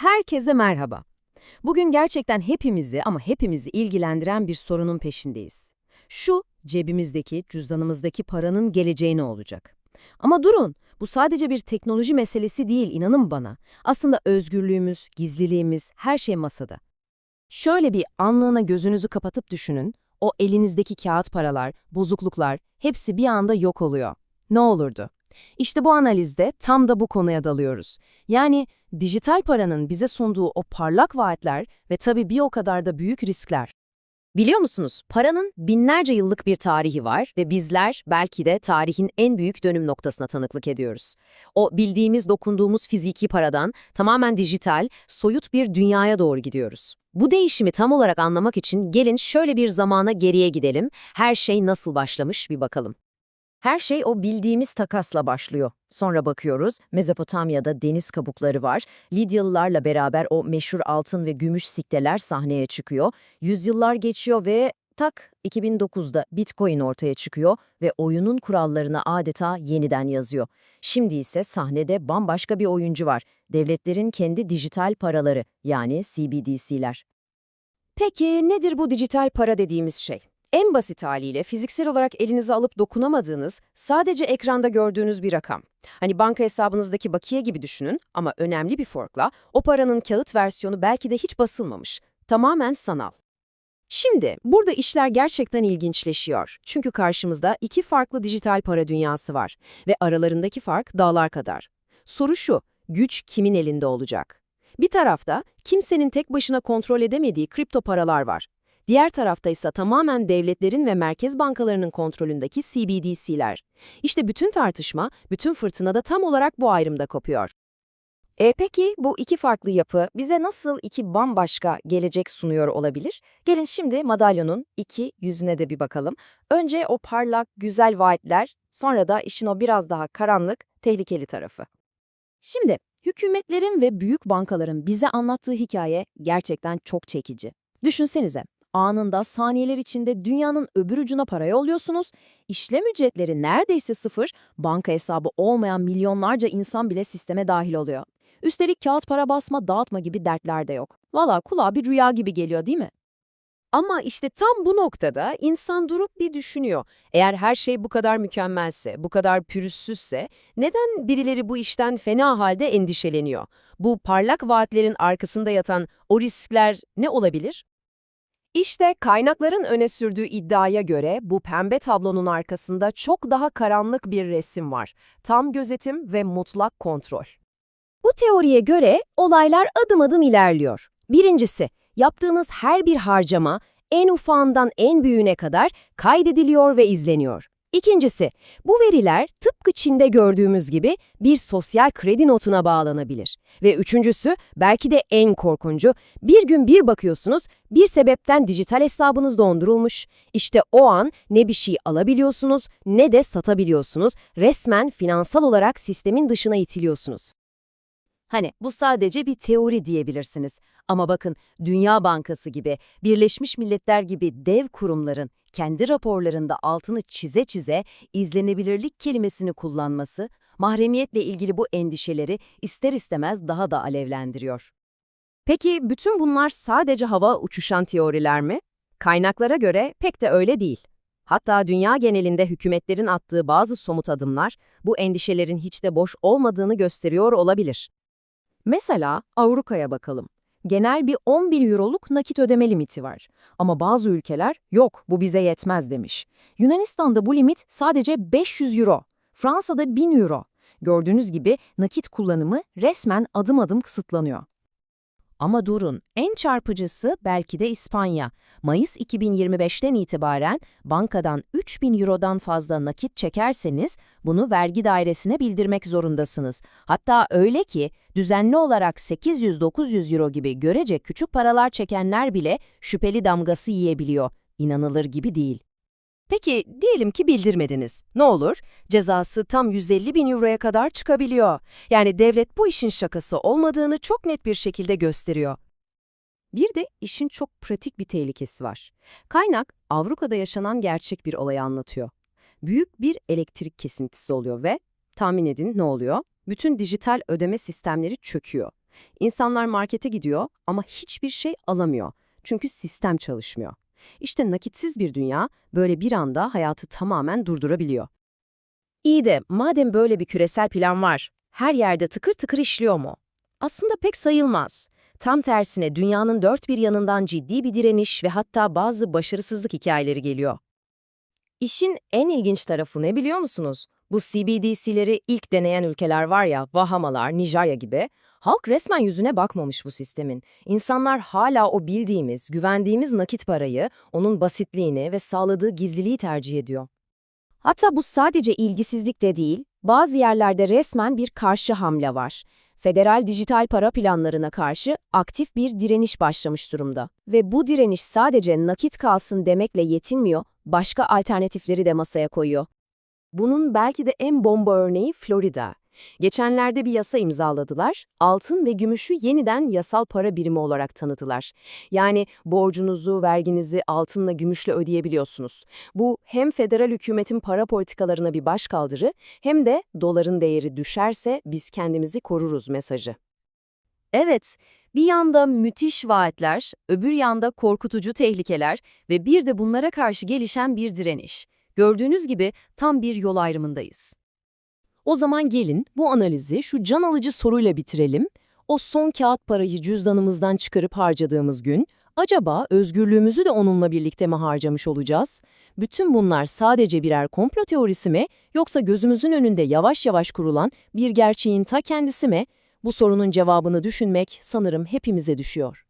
Herkese merhaba. Bugün gerçekten hepimizi ama hepimizi ilgilendiren bir sorunun peşindeyiz. Şu, cebimizdeki, cüzdanımızdaki paranın geleceği ne olacak? Ama durun, bu sadece bir teknoloji meselesi değil inanın bana. Aslında özgürlüğümüz, gizliliğimiz, her şey masada. Şöyle bir anlığına gözünüzü kapatıp düşünün, o elinizdeki kağıt paralar, bozukluklar, hepsi bir anda yok oluyor. Ne olurdu? İşte bu analizde tam da bu konuya dalıyoruz. Yani dijital paranın bize sunduğu o parlak vaatler ve tabii bir o kadar da büyük riskler. Biliyor musunuz, paranın binlerce yıllık bir tarihi var ve bizler belki de tarihin en büyük dönüm noktasına tanıklık ediyoruz. O bildiğimiz, dokunduğumuz fiziki paradan tamamen dijital, soyut bir dünyaya doğru gidiyoruz. Bu değişimi tam olarak anlamak için gelin şöyle bir zamana geriye gidelim, her şey nasıl başlamış bir bakalım. Her şey o bildiğimiz takasla başlıyor. Sonra bakıyoruz, Mezopotamya'da deniz kabukları var. Lidyalılarla beraber o meşhur altın ve gümüş sikteler sahneye çıkıyor. Yüzyıllar geçiyor ve tak 2009'da Bitcoin ortaya çıkıyor ve oyunun kurallarını adeta yeniden yazıyor. Şimdi ise sahnede bambaşka bir oyuncu var. Devletlerin kendi dijital paraları yani CBDC'ler. Peki nedir bu dijital para dediğimiz şey? En basit haliyle fiziksel olarak elinize alıp dokunamadığınız, sadece ekranda gördüğünüz bir rakam. Hani banka hesabınızdaki bakiye gibi düşünün ama önemli bir farkla o paranın kağıt versiyonu belki de hiç basılmamış. Tamamen sanal. Şimdi burada işler gerçekten ilginçleşiyor. Çünkü karşımızda iki farklı dijital para dünyası var ve aralarındaki fark dağlar kadar. Soru şu, güç kimin elinde olacak? Bir tarafta kimsenin tek başına kontrol edemediği kripto paralar var. Diğer tarafta ise tamamen devletlerin ve merkez bankalarının kontrolündeki CBDC'ler. İşte bütün tartışma, bütün fırtına da tam olarak bu ayrımda kopuyor. E peki bu iki farklı yapı bize nasıl iki bambaşka gelecek sunuyor olabilir? Gelin şimdi madalyonun iki yüzüne de bir bakalım. Önce o parlak, güzel vaatler, sonra da işin o biraz daha karanlık, tehlikeli tarafı. Şimdi hükümetlerin ve büyük bankaların bize anlattığı hikaye gerçekten çok çekici. Düşünsenize, anında saniyeler içinde dünyanın öbür ucuna para yolluyorsunuz, işlem ücretleri neredeyse sıfır, banka hesabı olmayan milyonlarca insan bile sisteme dahil oluyor. Üstelik kağıt para basma, dağıtma gibi dertler de yok. Valla kulağa bir rüya gibi geliyor değil mi? Ama işte tam bu noktada insan durup bir düşünüyor. Eğer her şey bu kadar mükemmelse, bu kadar pürüzsüzse neden birileri bu işten fena halde endişeleniyor? Bu parlak vaatlerin arkasında yatan o riskler ne olabilir? İşte kaynakların öne sürdüğü iddiaya göre bu pembe tablonun arkasında çok daha karanlık bir resim var. Tam gözetim ve mutlak kontrol. Bu teoriye göre olaylar adım adım ilerliyor. Birincisi, yaptığınız her bir harcama en ufağından en büyüğüne kadar kaydediliyor ve izleniyor. İkincisi, bu veriler tıpkı Çin'de gördüğümüz gibi bir sosyal kredi notuna bağlanabilir. Ve üçüncüsü, belki de en korkuncu, bir gün bir bakıyorsunuz, bir sebepten dijital hesabınız dondurulmuş. İşte o an ne bir şey alabiliyorsunuz ne de satabiliyorsunuz. Resmen finansal olarak sistemin dışına itiliyorsunuz. Hani bu sadece bir teori diyebilirsiniz. Ama bakın Dünya Bankası gibi, Birleşmiş Milletler gibi dev kurumların kendi raporlarında altını çize çize izlenebilirlik kelimesini kullanması, mahremiyetle ilgili bu endişeleri ister istemez daha da alevlendiriyor. Peki bütün bunlar sadece hava uçuşan teoriler mi? Kaynaklara göre pek de öyle değil. Hatta dünya genelinde hükümetlerin attığı bazı somut adımlar bu endişelerin hiç de boş olmadığını gösteriyor olabilir. Mesela Avrupa'ya bakalım. Genel bir 11 euroluk nakit ödeme limiti var. Ama bazı ülkeler yok bu bize yetmez demiş. Yunanistan'da bu limit sadece 500 euro. Fransa'da 1000 euro. Gördüğünüz gibi nakit kullanımı resmen adım adım kısıtlanıyor. Ama durun, en çarpıcısı belki de İspanya. Mayıs 2025'ten itibaren bankadan 3000 eurodan fazla nakit çekerseniz bunu vergi dairesine bildirmek zorundasınız. Hatta öyle ki düzenli olarak 800-900 euro gibi görece küçük paralar çekenler bile şüpheli damgası yiyebiliyor. İnanılır gibi değil. Peki diyelim ki bildirmediniz. Ne olur? Cezası tam 150 bin euroya kadar çıkabiliyor. Yani devlet bu işin şakası olmadığını çok net bir şekilde gösteriyor. Bir de işin çok pratik bir tehlikesi var. Kaynak Avrupa'da yaşanan gerçek bir olayı anlatıyor. Büyük bir elektrik kesintisi oluyor ve tahmin edin ne oluyor? Bütün dijital ödeme sistemleri çöküyor. İnsanlar markete gidiyor ama hiçbir şey alamıyor. Çünkü sistem çalışmıyor. İşte nakitsiz bir dünya böyle bir anda hayatı tamamen durdurabiliyor. İyi de madem böyle bir küresel plan var, her yerde tıkır tıkır işliyor mu? Aslında pek sayılmaz. Tam tersine dünyanın dört bir yanından ciddi bir direniş ve hatta bazı başarısızlık hikayeleri geliyor. İşin en ilginç tarafı ne biliyor musunuz? Bu CBDC'leri ilk deneyen ülkeler var ya, Bahamalar, Nijerya gibi, halk resmen yüzüne bakmamış bu sistemin. İnsanlar hala o bildiğimiz, güvendiğimiz nakit parayı, onun basitliğini ve sağladığı gizliliği tercih ediyor. Hatta bu sadece ilgisizlik de değil, bazı yerlerde resmen bir karşı hamle var. Federal dijital para planlarına karşı aktif bir direniş başlamış durumda. Ve bu direniş sadece nakit kalsın demekle yetinmiyor, başka alternatifleri de masaya koyuyor. Bunun belki de en bomba örneği Florida. Geçenlerde bir yasa imzaladılar, altın ve gümüşü yeniden yasal para birimi olarak tanıdılar. Yani borcunuzu, verginizi altınla, gümüşle ödeyebiliyorsunuz. Bu hem federal hükümetin para politikalarına bir başkaldırı hem de doların değeri düşerse biz kendimizi koruruz mesajı. Evet, bir yanda müthiş vaatler, öbür yanda korkutucu tehlikeler ve bir de bunlara karşı gelişen bir direniş. Gördüğünüz gibi tam bir yol ayrımındayız. O zaman gelin bu analizi şu can alıcı soruyla bitirelim. O son kağıt parayı cüzdanımızdan çıkarıp harcadığımız gün, acaba özgürlüğümüzü de onunla birlikte mi harcamış olacağız? Bütün bunlar sadece birer komplo teorisi mi, yoksa gözümüzün önünde yavaş yavaş kurulan bir gerçeğin ta kendisi mi? Bu sorunun cevabını düşünmek sanırım hepimize düşüyor.